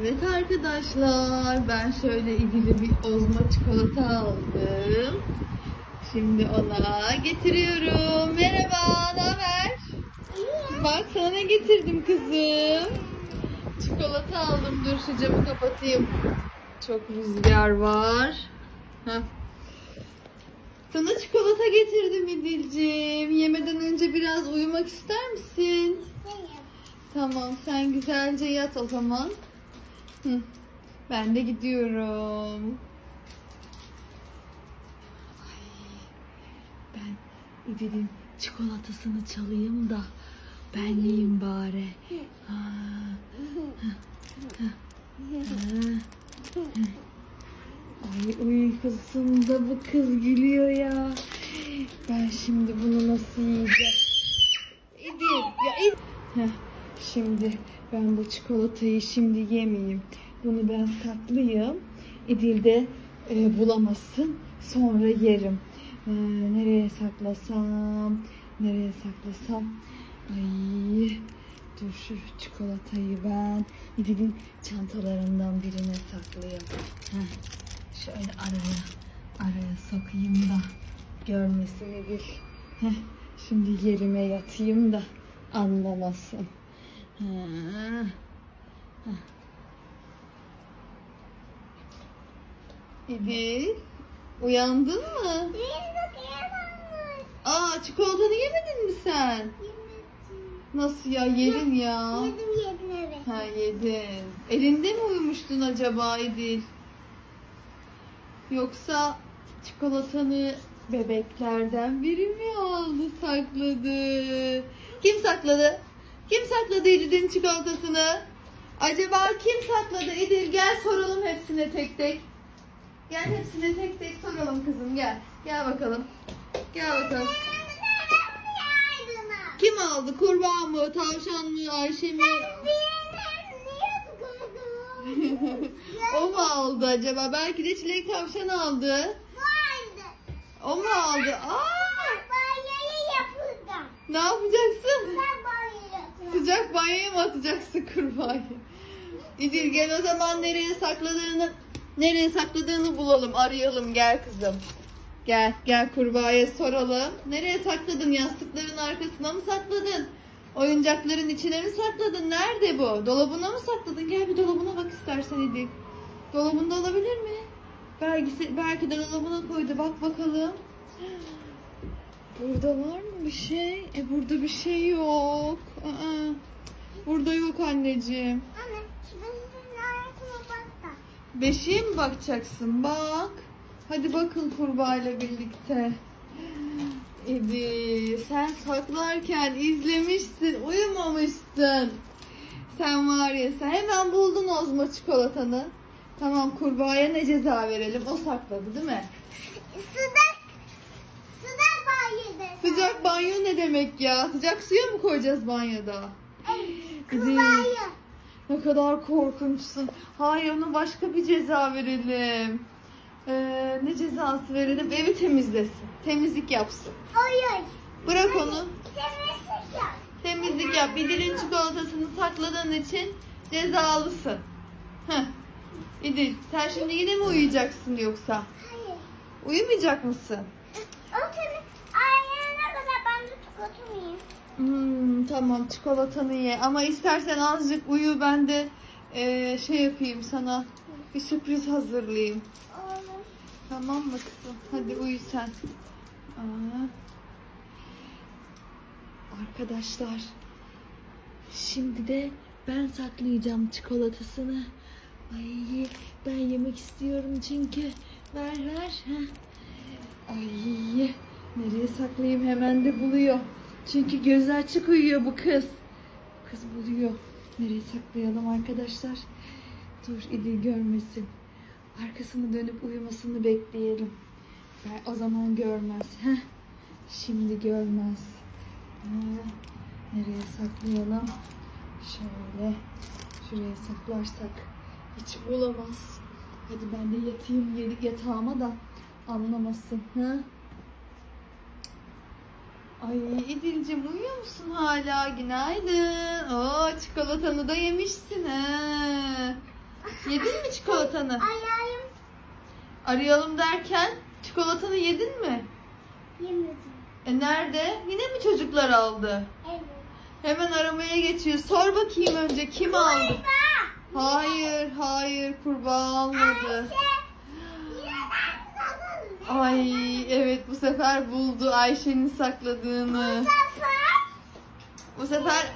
Evet arkadaşlar ben şöyle İdil'e bir ozma çikolata aldım. Şimdi ona getiriyorum. Merhaba, ne haber? Bak sana ne getirdim kızım. Çikolata aldım. Dur şu camı kapatayım. Çok rüzgar var. Heh. Sana çikolata getirdim İdil'ciğim. Yemeden önce biraz uyumak ister misin? Tamam sen güzelce yat o zaman. Ben de gidiyorum. Ben İdil'in çikolatasını çalayım da ben yiyeyim bari. Ay uykusunda bu kız gülüyor ya. Ben şimdi bunu nasıl yiyeceğim? İdil ya İdil. Şimdi ben bu çikolatayı şimdi yemeyeyim. Bunu ben saklayayım. İdil de e, bulamasın. Sonra yerim. E, nereye saklasam? Nereye saklasam? Ay, dur şu çikolatayı ben İdil'in çantalarından birine saklayayım. Heh, şöyle araya araya sokayım da görmesin İdil. Heh, şimdi yerime yatayım da anlamasın. İdil, uyandın mı? Aa, çikolatanı yemedin mi sen? Nasıl ya, yedin ya. Yedim yedim evet. Ha yedin. Elinde mi uyumuştun acaba İdil? Yoksa çikolatanı bebeklerden biri mi aldı sakladı? Kim sakladı? Kim sakladı İdil'in çikolatasını? Acaba kim sakladı? İdil gel soralım hepsine tek tek. Gel hepsine tek tek soralım kızım gel. Gel bakalım. Gel bakalım. Kim aldı? Kurbağa mı? Tavşan mı? Ayşe mi? o mu aldı acaba? Belki de çilek tavşan aldı. O mu aldı? Aa! Ne yapacaksın? Sıcak banyoya mı atacaksın kurbağayı? İdil gel o zaman nereye sakladığını nereye sakladığını bulalım arayalım gel kızım. Gel gel kurbağaya soralım. Nereye sakladın? Yastıkların arkasına mı sakladın? Oyuncakların içine mi sakladın? Nerede bu? Dolabına mı sakladın? Gel bir dolabına bak istersen İdil. Dolabında olabilir mi? Belki, belki de dolabına koydu. Bak bakalım. Burada var mı bir şey? E burada bir şey yok. Aa, burada yok anneciğim. Beşiğe mi bakacaksın? Bak. Hadi bakın kurbağayla birlikte. Edi sen saklarken izlemişsin, uyumamışsın. Sen var ya sen hemen buldun ozma çikolatanı. Tamam kurbağaya ne ceza verelim? O sakladı değil mi? Sıcak banyo ne demek ya? Sıcak suya mı koyacağız banyoda? Edi ne kadar korkunçsun. Hayır ona başka bir ceza verelim. Ee, ne cezası verelim? Evi temizlesin. Temizlik yapsın. Bırak onu. Temizlik yap. Bir dilin çikolatasını sakladığın için cezalısın. Heh. İdil sen şimdi yine mi uyuyacaksın yoksa? Uyumayacak mısın? Hmm, tamam çikolatanı ye ama istersen azıcık uyu ben de eee, şey yapayım sana bir sürpriz hazırlayayım. Tamam mı kızım? Hadi uyu sen. Aa. Arkadaşlar şimdi de ben saklayacağım çikolatasını. Ay ben yemek istiyorum çünkü. Ver ver. Heh. Ay nereye saklayayım hemen de buluyor. Çünkü gözü açık uyuyor bu kız. Kız buluyor. Nereye saklayalım arkadaşlar? Dur İdil görmesin. Arkasını dönüp uyumasını bekleyelim. Ben o zaman görmez. Heh. Şimdi görmez. Nereye saklayalım? Şöyle. Şuraya saklarsak hiç bulamaz. Hadi ben de yatayım yatağıma da anlamasın. Ha? Ay İdil'cim uyuyor musun hala? Günaydın. Oo çikolatanı da yemişsin ha. Yedin mi çikolatanı? Ayağım Arayalım derken çikolatanı yedin mi? yemedim. E nerede? Yine mi çocuklar aldı? Evet. Hemen aramaya geçiyor. Sor bakayım önce kim aldı? Hayır, hayır kurbağa almadı. Ay evet bu sefer buldu Ayşe'nin sakladığını. Bu sefer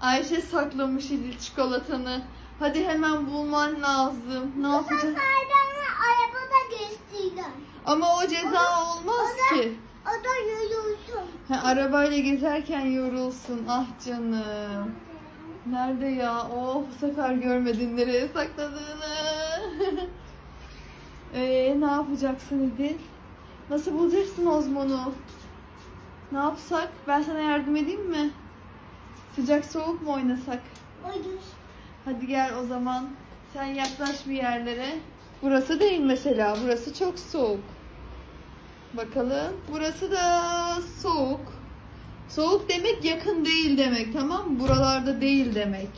Ayşe saklamış idi çikolatanı. Hadi hemen bulman lazım. Ne yapacağız? arabada geçtiydim. Ama o ceza olmaz ki. O da yürüyorsun. Ha, arabayla gezerken yorulsun. Ah canım. Nerede ya? Oh bu sefer görmedin nereye sakladığını. Ee, ne yapacaksın İdil? Nasıl bulacaksın Ozmon'u? Ne yapsak? Ben sana yardım edeyim mi? Sıcak soğuk mu oynasak? Oydur. Hadi gel o zaman. Sen yaklaş bir yerlere. Burası değil mesela. Burası çok soğuk. Bakalım. Burası da soğuk. Soğuk demek yakın değil demek tamam mı? Buralarda değil demek.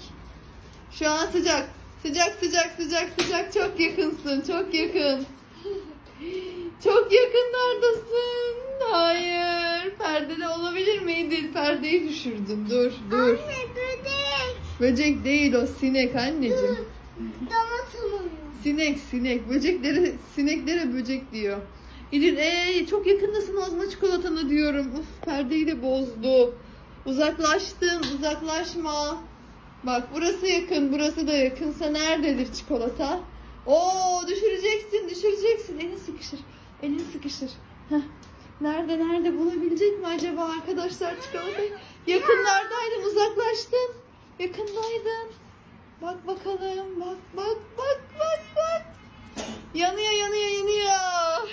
Şu an sıcak. Sıcak sıcak sıcak sıcak çok yakınsın. Çok yakın. Çok yakınlardasın. Hayır. Perdede olabilir miydi? Perdeyi düşürdün. Dur dur. Anne böcek. Böcek değil o sinek anneciğim. Domatım Sinek sinek. Böceklere sineklere böcek diyor. İdil ee, çok yakındasın Ozma çikolatanı diyorum. Uf perdeyi de bozdu. Uzaklaştın uzaklaşma. Bak burası yakın burası da yakınsa nerededir çikolata? Oo düşüreceksin düşüreceksin. Elini sıkışır. Elini sıkışır. Heh. Nerede nerede bulabilecek mi acaba arkadaşlar çikolatayı? Yakınlardaydın uzaklaştın. Yakındaydın. Bak bakalım. Bak bak bak bak bak. Yanıyor yanıyor yanıyor.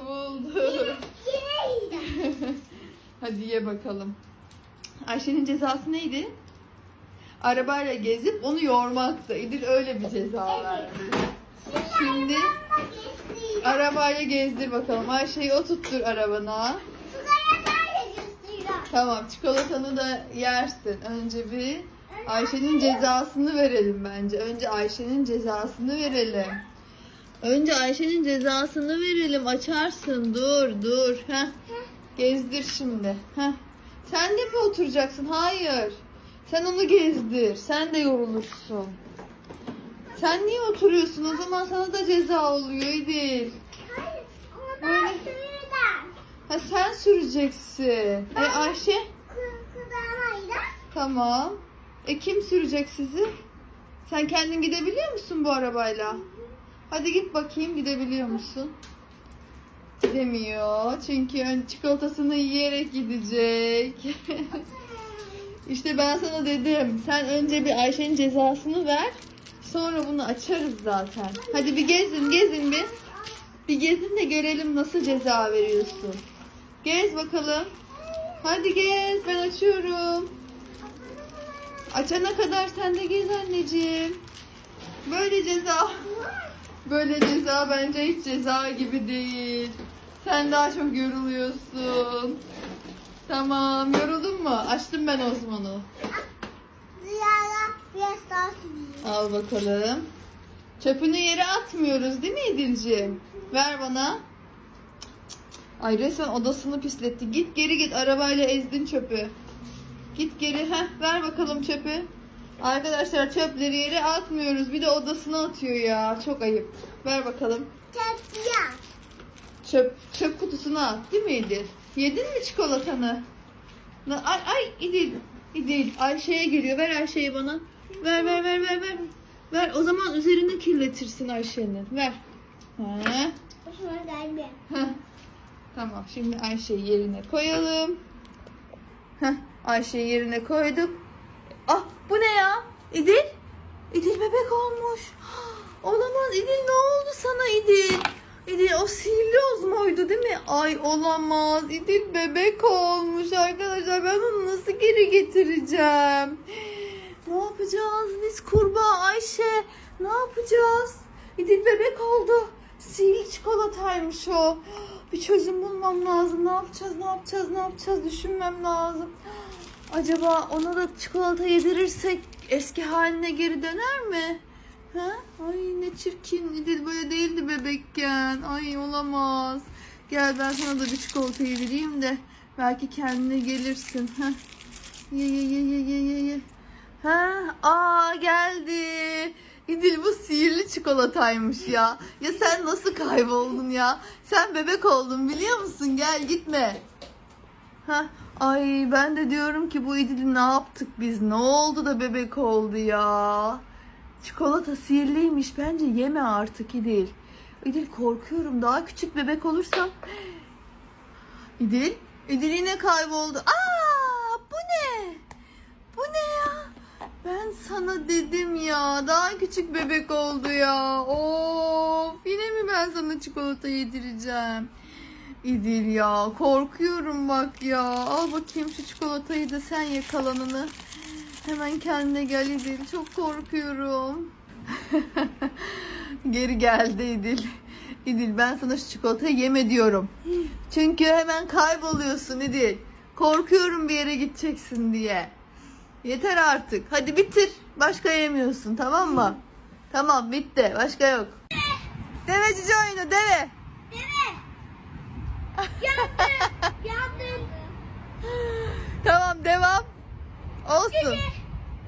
Buldu. Yine yiyeceğim. Hadi ye bakalım. Ayşe'nin cezası neydi? Arabayla gezip onu yormaktı. İdil öyle bir ceza verdi. Şimdi arabayla gezdir bakalım. Ayşe'yi oturttur arabana. Tamam çikolatanı da yersin. Önce bir Ayşe'nin cezasını verelim bence. Önce Ayşe'nin cezasını verelim. Önce Ayşe'nin cezasını verelim. Açarsın. Dur dur. Heh. Gezdir şimdi. Heh. Sen de mi oturacaksın? Hayır. Sen onu gezdir. Sen de yorulursun. Sen niye oturuyorsun? O zaman sana da ceza oluyor İdil. Hayır. Böyle. ben sürüden. Ha sen süreceksin. E Ayşe? Kızarmayla. Tamam. E kim sürecek sizi? Sen kendin gidebiliyor musun bu arabayla? Hadi git bakayım gidebiliyor musun? Gidemiyor. Çünkü çikolatasını yiyerek gidecek. işte ben sana dedim. Sen önce bir Ayşe'nin cezasını ver. Sonra bunu açarız zaten. Hadi bir gezin gezin bir. Bir gezin de görelim nasıl ceza veriyorsun. Gez bakalım. Hadi gez ben açıyorum. Açana kadar sen de gez anneciğim. Böyle ceza. Böyle ceza bence hiç ceza gibi değil. Sen daha çok yoruluyorsun. Tamam yoruldun mu? Açtım ben Osman'ı. Ziyara biraz daha sürüyor. Al bakalım. Çöpünü yere atmıyoruz değil mi İdilciğim? Ver bana. Ay resmen odasını pisletti. Git geri git arabayla ezdin çöpü. Git geri. Heh, ver bakalım çöpü. Arkadaşlar çöpleri yere atmıyoruz. Bir de odasına atıyor ya. Çok ayıp. Ver bakalım. Tepsiye. Çöp çöp kutusuna at değil mi İdil? Yedin mi çikolatanı? Ay ay İdil. İdil Ayşe'ye geliyor. Ver Ayşe'yi bana. Ver ver ver ver ver. Ver o zaman üzerine kirletirsin Ayşe'nin. Ver. Ha. Heh. Tamam şimdi Ayşe'yi yerine koyalım. Heh, Ayşe'yi yerine koyduk. Ah bu ne ya? İdil? İdil bebek olmuş. Olamaz İdil ne oldu sana İdil? İdil o sihirli ozmoydu değil mi? Ay olamaz. İdil bebek olmuş arkadaşlar. Ben onu nasıl geri getireceğim? Ne yapacağız biz kurbağa Ayşe? Ne yapacağız? İdil bebek oldu. Sihirli çikolataymış o. Bir çözüm bulmam lazım. Ne yapacağız? Ne yapacağız? Ne yapacağız? Düşünmem lazım. Acaba ona da çikolata yedirirsek eski haline geri döner mi? Ha? ne çirkin. Böyle değildi bebekken. Ay olamaz. Gel ben sana da bir çikolata yedireyim de belki kendine gelirsin. Heh. Ye ye ye ye ye ye ye. Ha, aa geldi. İdil bu sihirli çikolataymış ya. Ya sen nasıl kayboldun ya? Sen bebek oldun biliyor musun? Gel gitme. Ha, ay ben de diyorum ki bu İdil'i ne yaptık biz? Ne oldu da bebek oldu ya? Çikolata sihirliymiş. Bence yeme artık İdil. İdil korkuyorum. Daha küçük bebek olursam. İdil? İdil yine kayboldu. Aa, bu ne? Bu ne ya? Ben sana dedim ya. Daha küçük bebek oldu ya. Of. Yine mi ben sana çikolata yedireceğim? İdil ya. Korkuyorum bak ya. Al bakayım şu çikolatayı da sen ye kalanını. Hemen kendine gel İdil. Çok korkuyorum. Geri geldi İdil. İdil ben sana şu çikolatayı yeme diyorum. Çünkü hemen kayboluyorsun İdil. Korkuyorum bir yere gideceksin diye. Yeter artık. Hadi bitir. Başka yemiyorsun tamam mı? Tamam bitti. Başka yok. Deve cici oyunu deve. Deve. Yandım. Yandım. Tamam devam. Olsun.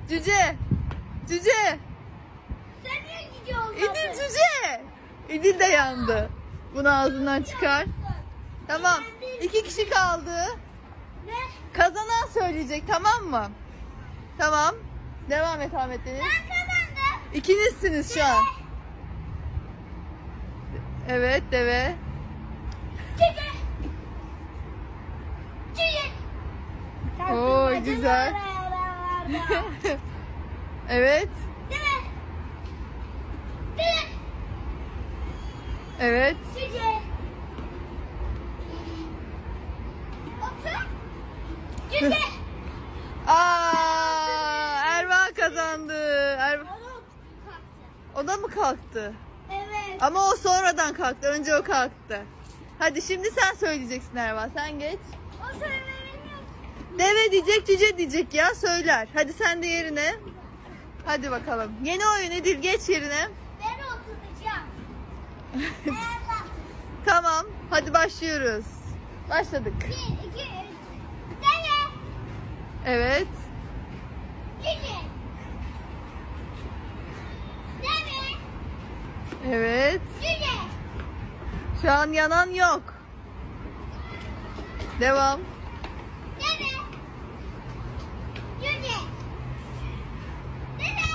Cüce. Cüce. Sen niye cici oldun? İdil cüce. İdil de yandı. Bunu ağzından çıkar. Tamam. İki kişi kaldı. Ne? Kazanan söyleyecek tamam mı? Tamam. Devam et Ahmet Deniz. Ben kazandım. İkinizsiniz şu an. Evet deve. Cici. Cici. Oo, güzel. evet. Deve. Deve. Evet. Cici. Otur. Cici. Aa, Erva kazandı. Erva. O da mı kalktı? Evet. Ama o sonradan kalktı. Önce o kalktı. Hadi şimdi sen söyleyeceksin Erva. Sen geç. O söylemeyi Deve diyecek, cüce diyecek ya söyler. Hadi sen de yerine. Hadi bakalım. Yeni oyun Edil geç yerine. Ben oturacağım. Tamam. Hadi başlıyoruz. Başladık. Bir, iki, üç. Deve. Evet. Cici. Deve. Evet. Cici. Şu an yanan yok. Devam. Deve. Cici. Deve.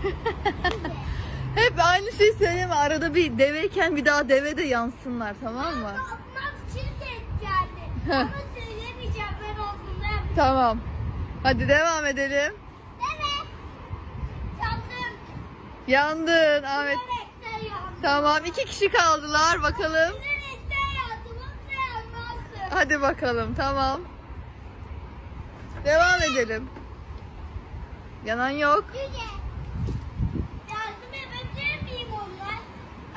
Hep aynı şey söyleme. Arada bir deveyken bir daha deve de yansınlar tamam mı? İçin de geldi. Ama söylemeyeceğim ben olduğunda. Tamam. Hadi devam edelim. Deve. Yandım. Yandın Ahmet. Bilerekten yandım. Tamam iki kişi kaldılar bakalım. Bilerekten yandım. Nasıl yanmazsın? Hadi bakalım tamam. Devam edelim. Yanan yok. Cici. Yardım edebilir miyim onlar?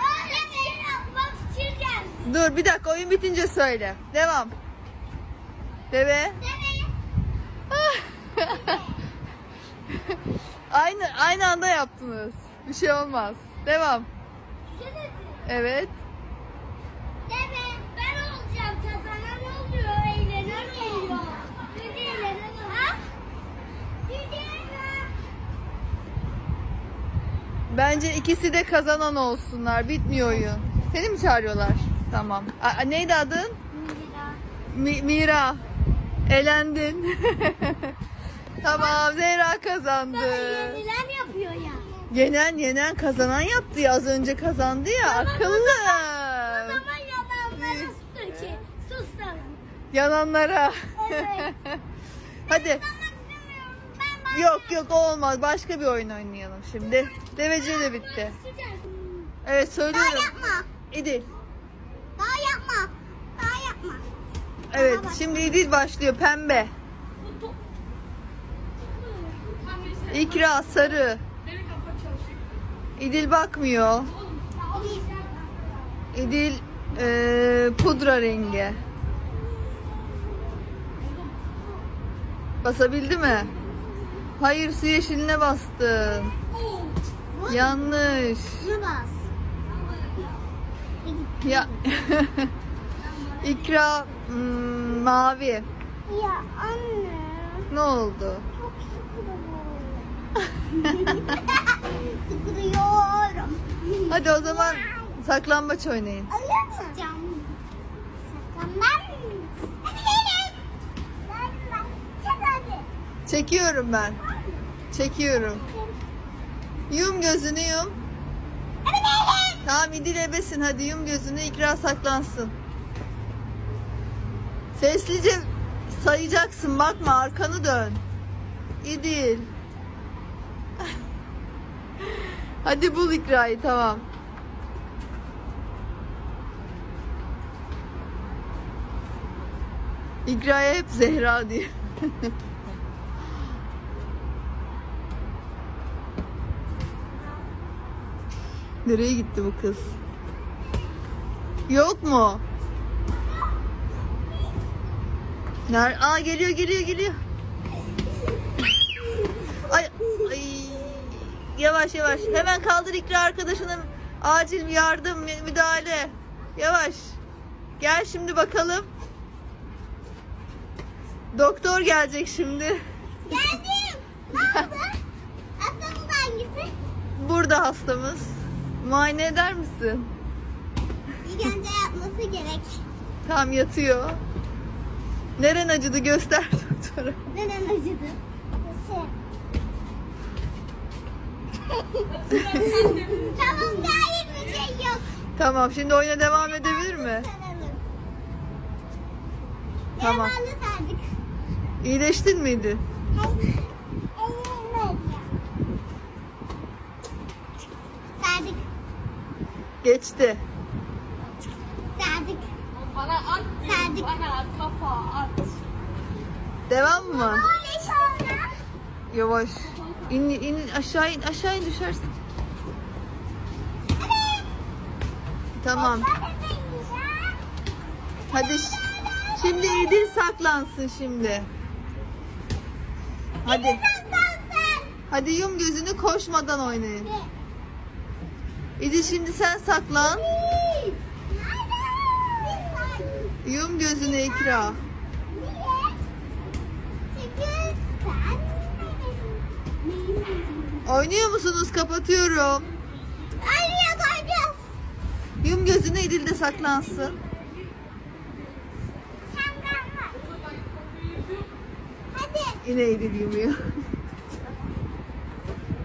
Aa, evet. yapmak için geldim. Dur bir dakika oyun bitince söyle. Devam. Deve. aynı aynı anda yaptınız. Bir şey olmaz. Devam. Evet. Deve. Ben olacağım. Kazanan oluyor. Eğlenen oluyor. Eğlenen. Ha? Cici. Bence ikisi de kazanan olsunlar. Bitmiyor oyun. Seni mi çağırıyorlar? Tamam. A- neydi adın? Mi- Mira. Elendin. tamam Zehra kazandı. Yenilen yapıyor ya. Yenen yenen kazanan yaptı ya az önce kazandı ya akıllı. O zaman yalanlara sus ki. Sus sana. Yananlara. Evet. Hadi. Ben Yok yok o olmaz. Başka bir oyun oynayalım şimdi. Deveci de bitti. Evet söylüyorum. yapma. İdil. Daha yapma. Daha yapma. Evet şimdi İdil başlıyor. Pembe. İkra sarı. İdil bakmıyor. İdil eee, pudra rengi. Basabildi mi? Hayır su yeşiline bastın. Yanlış. Bas. Ya. İkra hmm, mavi. Ya anne. Ne oldu? Çok sıkılıyorum. Sıkılıyorum. Hadi o zaman saklambaç oynayın. Çek hadi. Çekiyorum ben. Çekiyorum. Yum gözünü yum. Tamam İdil ebesin hadi yum gözünü ikra saklansın. Seslice sayacaksın bakma arkanı dön. İdil. hadi bul ikrayı tamam. İkraya hep Zehra diyor. Nereye gitti bu kız? Yok mu? Ner? Aa geliyor geliyor geliyor. Ay ay. Yavaş yavaş. Hemen kaldır İkra arkadaşının acil yardım müdahale. Yavaş. Gel şimdi bakalım. Doktor gelecek şimdi. Geldim. Ne oldu? Hastamız hangisi? Burada hastamız. Muayene eder misin? İlk önce yapması gerek. Tam yatıyor. Neren acıdı göster doktora. Neden acıdı? Nasıl? tamam gayet bir şey yok. Tamam şimdi oyuna devam edebilir mi? Tamam. Sardık. İyileştin miydi? Sardık. Geçti. Sardık. Bana at diyor, Verdik. bana at, kafa at. Devam mı? Öyle sonra. Yavaş. İn, in aşağı in aşağı in düşersin. Evet. Tamam. Ben bekleyeceğim. Hadi ş- şimdi İdil saklansın şimdi. Hadi. Hadi yum gözünü koşmadan oynayın. İdil şimdi sen saklan. Yum gözünü ikra. Oynuyor musunuz? Kapatıyorum. Yum gözünü İdil de saklansın. Yine İdil yumuyor.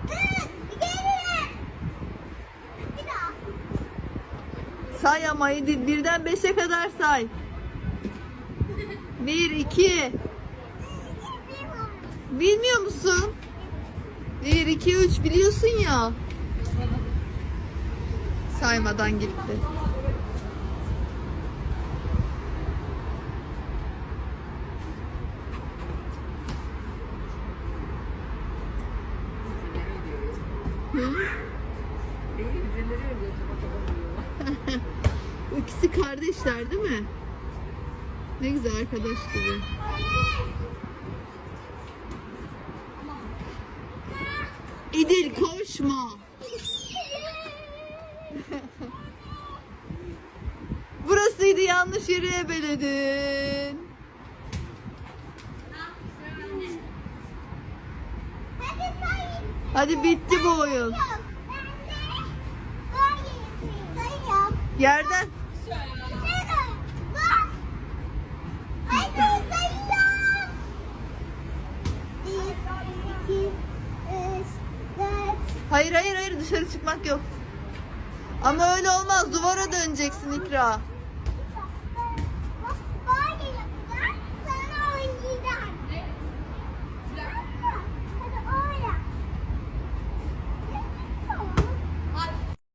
Üç. Geri. Bir daha. Say ama İdil birden beşe kadar say. Bir, iki. Bilmiyor musun? Bir, iki, üç biliyorsun ya. Saymadan gitti. Hı? İkisi kardeşler değil mi? Ne güzel arkadaş gibi. İdil koşma. Burasıydı yanlış yere ebeledin. Hadi bitti bu oyun. Yerden Sayıyorum. Bak. Hadi sayıyorum. Bir, iki, üç, dört. Hayır hayır hayır dışarı çıkmak yok. Ama öyle olmaz. Duvara döneceksin İkra.